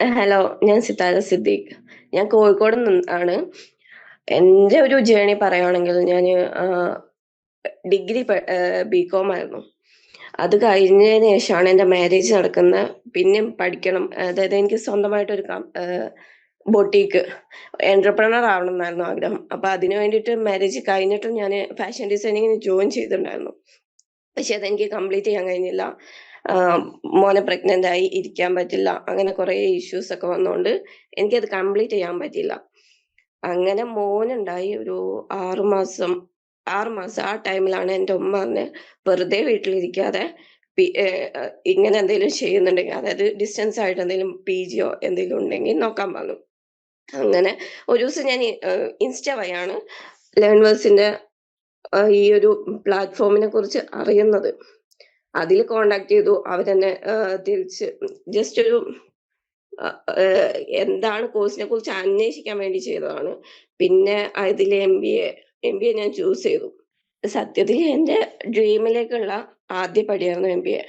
Hello ഞാൻ സിതാര സിദ്ദീഖ്. ഞാൻ കോഴിക്കോട് ആണ്. എന്റെ ഒരു ജേണി പറയുകയാണെങ്കിൽ ഞാൻ ഡിഗ്രി ബികോം ആയിരുന്നു. അത് കഴിഞ്ഞതിന് ശേഷമാണ് എന്റെ മാരേജ് നടക്കുന്നത് പിന്നെയും പഠിക്കണം. അതായത് എനിക്ക് സ്വന്തമായിട്ടൊരു ബൊട്ടീക്ക് എന്റർപ്രണർ ആവണം എന്നായിരുന്നു ആഗ്രഹം. അപ്പൊ അതിനു വേണ്ടിയിട്ട് മാരേജ് കഴിഞ്ഞിട്ടും ഞാൻ ഫാഷൻ ഡിസൈനിങ്ങിന് ജോയിൻ ചെയ്തിട്ടുണ്ടായിരുന്നു. പക്ഷെ അതെനിക്ക് കംപ്ലീറ്റ് ചെയ്യാൻ കഴിഞ്ഞില്ല. മോനെ പ്രഗ്നന്റ് ആയി ഇരിക്കാൻ പറ്റില്ല. അങ്ങനെ കുറെ ഇഷ്യൂസ് ഒക്കെ വന്നുകൊണ്ട് എനിക്കത് കംപ്ലീറ്റ് ചെയ്യാൻ പറ്റില്ല അങ്ങനെ മോനുണ്ടായി ഒരു ആറു മാസം. ആറു മാസം ആ ടൈമിലാണ് എന്റെ ഉമ്മ പറഞ്ഞ് വെറുതെ വീട്ടിലിരിക്കാതെ ഇങ്ങനെ എന്തെങ്കിലും ചെയ്യുന്നുണ്ടെങ്കിൽ അതായത് ഡിസ്റ്റൻസ് ആയിട്ട് എന്തെങ്കിലും പി ജിയോ എന്തെങ്കിലും ഉണ്ടെങ്കിൽ നോക്കാൻ പറഞ്ഞു. അങ്ങനെ ഒരു ദിവസം ഞാൻ ഇൻസ്റ്റ വഴിയാണ് ലേൺവേഴ്സിന്റെ ഈ ഒരു പ്ലാറ്റ്ഫോമിനെ കുറിച്ച് അറിയുന്നത്. അതിൽ കോണ്ടാക്ട് ചെയ്തു. അവരെന്നെ തിരിച്ച് ജസ്റ്റ് ഒരു എന്താണ് കോഴ്സിനെ കുറിച്ച് അന്വേഷിക്കാൻ വേണ്ടി ചെയ്തതാണ്. പിന്നെ അതിൽ M B A M B A ഞാൻ ചൂസ് ചെയ്തു. സത്യത്തിൽ എന്റെ ഡ്രീമിലേക്കുള്ള ആദ്യ പടിയായിരുന്നു എം ബി എ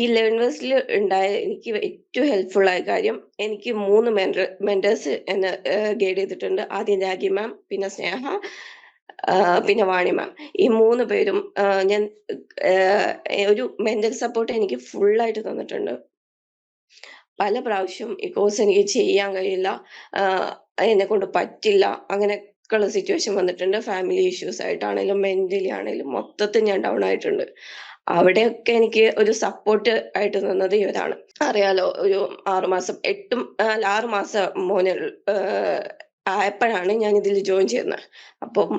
ഈ ലേണേഴ്സിൽ ഉണ്ടായ എനിക്ക് ഏറ്റവും ഹെൽപ്ഫുൾ ആയ കാര്യം എനിക്ക് മൂന്ന് മെന്റർ മെന്റേഴ്സ് എന്നെ ഗൈഡ് ചെയ്തിട്ടുണ്ട്. ആദ്യം രാഗി മാം പിന്നെ സ്നേഹ പിന്നെ വാണി മാം ഈ മൂന്ന് പേരും ഞാൻ ഒരു മെന്റൽ സപ്പോർട്ട് എനിക്ക് ഫുള്ളായിട്ട് തന്നിട്ടുണ്ട്. പല പ്രാവശ്യം ഈ കോഴ്സ് എനിക്ക് ചെയ്യാൻ കഴിയില്ല എന്നെ കൊണ്ട് പറ്റില്ല അങ്ങനെ ഉള്ള സിറ്റുവേഷൻ വന്നിട്ടുണ്ട്. ഫാമിലി ഇഷ്യൂസ് ആയിട്ടാണെങ്കിലും മെന്റലി ആണെങ്കിലും മൊത്തത്തിൽ ഞാൻ ഡൗൺ ആയിട്ടുണ്ട്. അവിടെയൊക്കെ എനിക്ക് ഒരു സപ്പോർട്ട് ആയിട്ട് നിന്നത് ഇവരാണ്. അറിയാലോ ഒരു ആറുമാസം എട്ടും ആറ് മാസം മോന് ആയപ്പോഴാണ് ഞാൻ ഇതിൽ ജോയിൻ ചെയ്യുന്നത് അപ്പം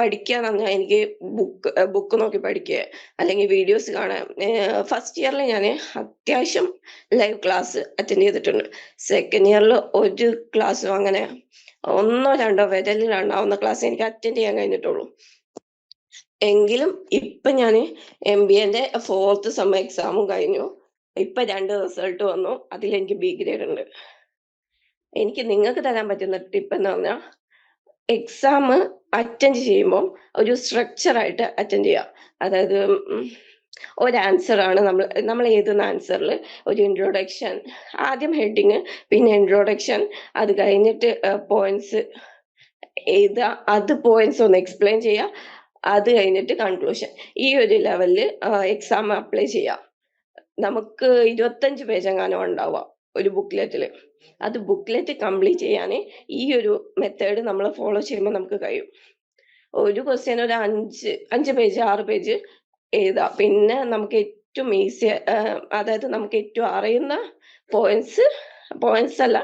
പഠിക്കുക എന്ന് പറഞ്ഞാൽ എനിക്ക് ബുക്ക് ബുക്ക് നോക്കി പഠിക്കുക അല്ലെങ്കിൽ വീഡിയോസ് കാണാൻ ഫസ്റ്റ് ഇയറിൽ ഞാൻ അത്യാവശ്യം ലൈവ് ക്ലാസ് അറ്റൻഡ് ചെയ്തിട്ടുണ്ട്. സെക്കൻഡ് ഇയറിൽ ഒരു ക്ലാസ്സും അങ്ങനെ ഒന്നോ രണ്ടോ വിരലിലുണ്ടാവുന്ന ക്ലാസ് എനിക്ക് അറ്റൻഡ് ചെയ്യാൻ കഴിഞ്ഞിട്ടുള്ളൂ. എങ്കിലും ഇപ്പൊ ഞാൻ എം ബി എന്റെ ഫോർത്ത് സെമ്മ എക്സാമും കഴിഞ്ഞു. ഇപ്പൊ രണ്ട് റിസൾട്ട് വന്നു. അതിൽ എനിക്ക് ബി ഗ്രേഡ് ഉണ്ട്. എനിക്ക് നിങ്ങൾക്ക് തരാൻ പറ്റുന്ന ടിപ്പ് എന്ന് പറഞ്ഞാൽ എക്സാം അറ്റൻഡ് ചെയ്യുമ്പോൾ ഒരു സ്ട്രക്ചർ ആയിട്ട് അറ്റൻഡ് ചെയ്യുക. അതായത് ഒരു ആൻസർ ആണ് നമ്മൾ നമ്മൾ എഴുതുന്ന ആൻസറിൽ ഒരു ഇൻട്രോഡക്ഷൻ ആദ്യം ഹെഡിങ് പിന്നെ ഇൻട്രോഡക്ഷൻ അത് കഴിഞ്ഞിട്ട് പോയിന്റ്സ് എഴുതുക. അത് പോയിന്റ്സ് ഒന്ന് എക്സ്പ്ലെയിൻ ചെയ്യുക. അത് കഴിഞ്ഞിട്ട് കൺക്ലൂഷൻ ഈ ഒരു ലെവലിൽ എക്സാം അപ്ലൈ ചെയ്യുക. നമുക്ക് ഇരുപത്തഞ്ച് പേജ് എങ്ങാനും ഉണ്ടാവുക. ഒരു ബുക്ക്ലെറ്റിൽ അത് ബുക്ക്ലെറ്റ് കംപ്ലീറ്റ് ചെയ്യാൻ ഈ ഒരു മെത്തേഡ് നമ്മൾ ഫോളോ ചെയ്യുമ്പോൾ നമുക്ക് കഴിയും. ഒരു ക്വസ്റ്റ്യൻ ഒരു അഞ്ച് അഞ്ച് പേജ് ആറ് പേജ് എഴുതാം. പിന്നെ നമുക്ക് ഏറ്റവും ഈസി അതായത് നമുക്ക് ഏറ്റവും അറിയുന്ന പോയിന്റ്സ് പോയിന്റ്സ് അല്ല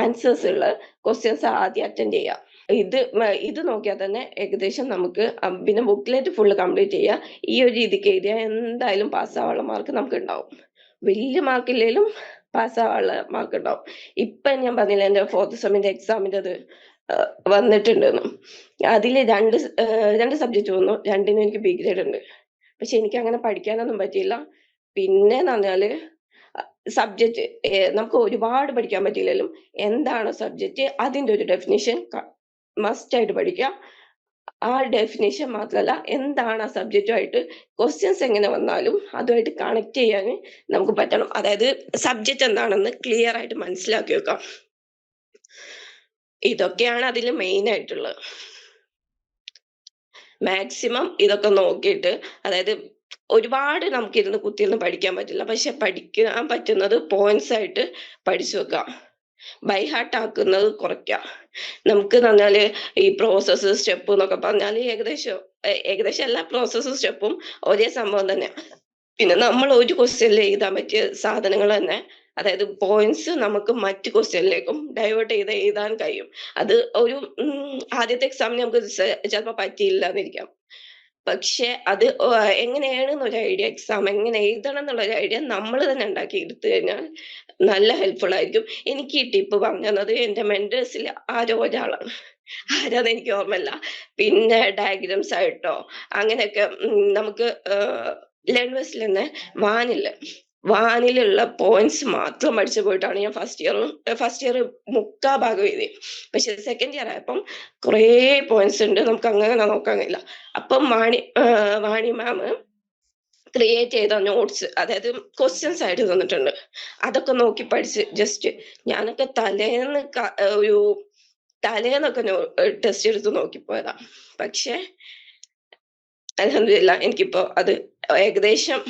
ആൻസേഴ്സ് ഉള്ള ക്വസ്റ്റ്യൻസ് ആദ്യം അറ്റൻഡ് ചെയ്യാം. ഇത് ഇത് നോക്കിയാൽ തന്നെ ഏകദേശം നമുക്ക് പിന്നെ ബുക്ക്ലെറ്റ് ഫുള്ള് കംപ്ലീറ്റ് ചെയ്യാം. ഈ ഒരു രീതിക്ക് എഴുതിയാൽ എന്തായാലും പാസ്സാവാനുള്ള മാർക്ക് നമുക്ക് ഉണ്ടാവും. വലിയ മാർക്കില്ലെങ്കിലും പാസ്സാവാനുള്ള മാർക്ക് ഉണ്ടാവും ഇപ്പൊ ഞാൻ പറഞ്ഞില്ല എന്റെ ഫോർത്ത് സെമ്മിന്റെ എക്സാമിന്റെ അത് വന്നിട്ടുണ്ടെന്ന്. അതിൽ രണ്ട് രണ്ട് സബ്ജക്റ്റ് വന്നു. രണ്ടിനും എനിക്ക് ബി ഗ്രേഡ് ഉണ്ട്. പക്ഷെ എനിക്ക് അങ്ങനെ പഠിക്കാനൊന്നും പറ്റിയില്ല. പിന്നെ എന്ന് പറഞ്ഞാൽ സബ്ജക്റ്റ് നമുക്ക് ഒരുപാട് പഠിക്കാൻ പറ്റിയില്ലെങ്കിലും എന്താണോ സബ്ജക്റ്റ് അതിന്റെ ഒരു ഡെഫിനിഷൻ മസ്റ്റ് ആയിട്ട് പഠിക്കുക. ആ ഡെഫിനേഷൻ മാത്രമല്ല എന്താണ് ആ സബ്ജക്റ്റുമായിട്ട് ക്വസ്റ്റ്യൻസ് എങ്ങനെ വന്നാലും അതുമായിട്ട് കണക്ട് ചെയ്യാൻ നമുക്ക് പറ്റണം. അതായത് സബ്ജക്റ്റ് എന്താണെന്ന് ക്ലിയർ ആയിട്ട് മനസ്സിലാക്കി വെക്കാം. ഇതൊക്കെയാണ് അതിൽ മെയിൻ ആയിട്ടുള്ളത്. മാക്സിമം ഇതൊക്കെ നോക്കിയിട്ട് അതായത് ഒരുപാട് നമുക്കിരുന്ന് കുത്തിയിരുന്ന് പഠിക്കാൻ പറ്റില്ല. പക്ഷെ പഠിക്കാൻ പറ്റുന്നത് പോയിന്റ്സ് ആയിട്ട് പഠിച്ചു വെക്കാം. ബൈ ഹാർട്ട് ആക്കുന്നത് കുറയ്ക്കുക നമുക്ക് പറഞ്ഞാൽ ഈ പ്രോസസ്സ് സ്റ്റെപ്പ് എന്നൊക്കെ പറഞ്ഞാൽ ഏകദേശം ഏകദേശം എല്ലാ പ്രോസസ്സും സ്റ്റെപ്പും ഒരേ സംഭവം തന്നെ പിന്നെ നമ്മൾ ഒരു ക്വസ്റ്റ്യനിൽ എഴുതാൻ പറ്റിയ സാധനങ്ങൾ തന്നെ അതായത് പോയിന്റ്സ് നമുക്ക് മറ്റു ക്വസ്റ്റ്യനിലേക്കും ഡൈവേർട്ട് ചെയ്ത് എഴുതാൻ കഴിയും. അത് ഒരു ആദ്യത്തെ എക്സാമിന് നമുക്ക് ചിലപ്പോൾ പറ്റിയില്ല എന്നിരിക്കാം പക്ഷെ അത് എങ്ങനെയാണ് എന്നൊരു ഐഡിയ എക്സാം എങ്ങനെ എഴുതണം എന്നുള്ള ഒരു ഐഡിയ നമ്മൾ തന്നെ ഉണ്ടാക്കി എടുത്തു കഴിഞ്ഞാൽ നല്ല ഹെൽപ്ഫുൾ ആയിരിക്കും. എനിക്ക് ഈ ടിപ്പ് പറഞ്ഞു തന്നത് എന്റെ മെന്റേഴ്സിൽ ആരോ ഒരാളാണ്. ആരാന്ന് എനിക്ക് ഓർമ്മയില്ല. പിന്നെ ഡയഗ്രാംസ് ആയിട്ടോ അങ്ങനെയൊക്കെ നമുക്ക് ലേൺവേഴ്സിൽ തന്നെ വാനില്ല വാനിലുള്ള പോയിന്റ്സ് മാത്രം പഠിച്ചു പോയിട്ടാണ് ഞാൻ ഫസ്റ്റ് ഇയർ ഫസ്റ്റ് ഇയർ മുക്കാ ഭാഗം എഴുതി. പക്ഷെ സെക്കൻഡ് ഇയർ ആയപ്പം കുറേ പോയിന്റ്സ് ഉണ്ട് നമുക്ക് അങ്ങനെ നോക്കാൻ കഴിയില്ല. അപ്പം വാണി വാണി മാം ക്രിയേറ്റ് ചെയ്ത നോട്ട്സ് അതായത് ക്വസ്റ്റ്യൻസ് ആയിട്ട് തന്നിട്ടുണ്ട്. അതൊക്കെ നോക്കി പഠിച്ച് ജസ്റ്റ് ഞാനൊക്കെ തലേന്ന് ഒരു തലേന്നൊക്കെ ടെസ്റ്റ് എടുത്ത് നോക്കിപ്പോയതാ പക്ഷെ അലഹമില്ല എനിക്കിപ്പോ അത് ഏകദേശം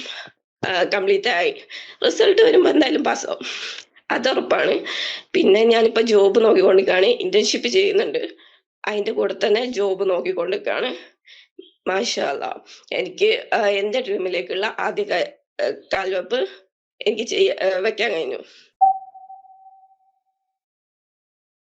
കംപ്ലീറ്റ് ആയി. റിസൾട്ട് വരുമ്പോ എന്തായാലും പാസ്സാവും അത് ഉറപ്പാണ് പിന്നെ ഞാനിപ്പോ ജോബ് നോക്കിക്കൊണ്ടിരിക്കുകയാണ് ഇന്റേൺഷിപ്പ് ചെയ്യുന്നുണ്ട്. അതിന്റെ കൂടെ തന്നെ ജോബ് നോക്കിക്കൊണ്ടിരിക്കുകയാണ് മാഷാല്ല എനിക്ക് എന്റെ ഡ്രീമിലേക്കുള്ള ആദ്യ കാൽവെപ്പ് എനിക്ക് ചെയ്യ വെക്കാൻ കഴിഞ്ഞു.